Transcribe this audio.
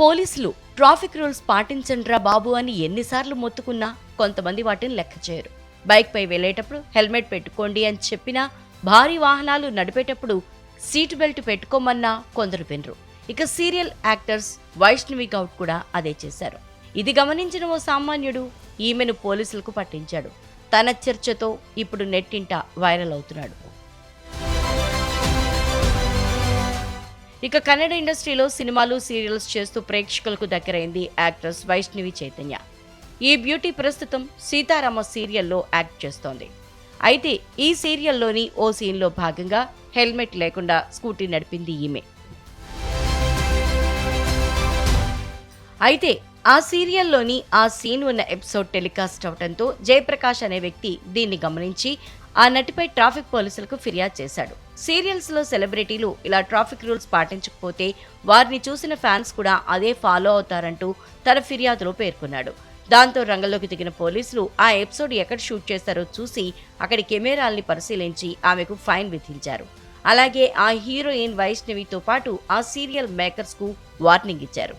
పోలీసులు traffic rules పాటించండ్రా బాబు అని ఎన్నిసార్లు మొత్తుకున్నా కొంతమంది వాటిని లెక్క చేయరు. బైక్పై వెళ్ళేటప్పుడు హెల్మెట్ పెట్టుకోండి అని చెప్పినా భారీ వాహనాలు నడిపేటప్పుడు సీట్ బెల్ట్ పెట్టుకోమన్నా కొందరు వినరు. ఇక సీరియల్ యాక్టర్స్ వైష్ణవి గౌడ్ కూడా అదే చేశారు. ఇది గమనించిన ఓ సామాన్యుడు ఈమెను పోలీసులకు పట్టించాడు. తన చర్చతో ఇప్పుడు నెట్టింట వైరల్ అవుతున్నాడు. ఇక కన్నడ ఇండస్ట్రీలో సినిమాలు సీరియల్స్ చేస్తూ ప్రేక్షకులకు దగ్గరైంది యాక్ట్రెస్ వైష్ణవి చైతన్య. ఈ బ్యూటీ ప్రస్తుతం సీతారామ సీరియల్లో యాక్ట్ చేస్తోంది. అయితే ఈ సీరియల్లోని ఓ సీన్లో భాగంగా హెల్మెట్ లేకుండా స్కూటీ నడిపింది ఈమె. అయితే ఆ సీరియల్లోని ఆ సీన్ ఉన్న ఎపిసోడ్ టెలికాస్ట్ అవడంతో జయప్రకాష్ అనే వ్యక్తి దీన్ని గమనించి ఆ నటిపై ట్రాఫిక్ పోలీసులకు ఫిర్యాదు చేశాడు. సీరియల్స్లో సెలబ్రిటీలు ఇలా ట్రాఫిక్ రూల్స్ పాటించకపోతే వారిని చూసిన ఫ్యాన్స్ కూడా అదే ఫాలో అవుతారంటూ తన ఫిర్యాదులో పేర్కొన్నాడు. దాంతో రంగంలోకి దిగిన పోలీసులు ఆ ఎపిసోడ్ ఎక్కడ షూట్ చేస్తారో చూసి అక్కడి కెమెరాల్ని పరిశీలించి ఆమెకు ఫైన్ విధించారు. అలాగే ఆ హీరోయిన్ వైష్ణవితో పాటు ఆ సీరియల్ మేకర్స్కు వార్నింగ్ ఇచ్చారు.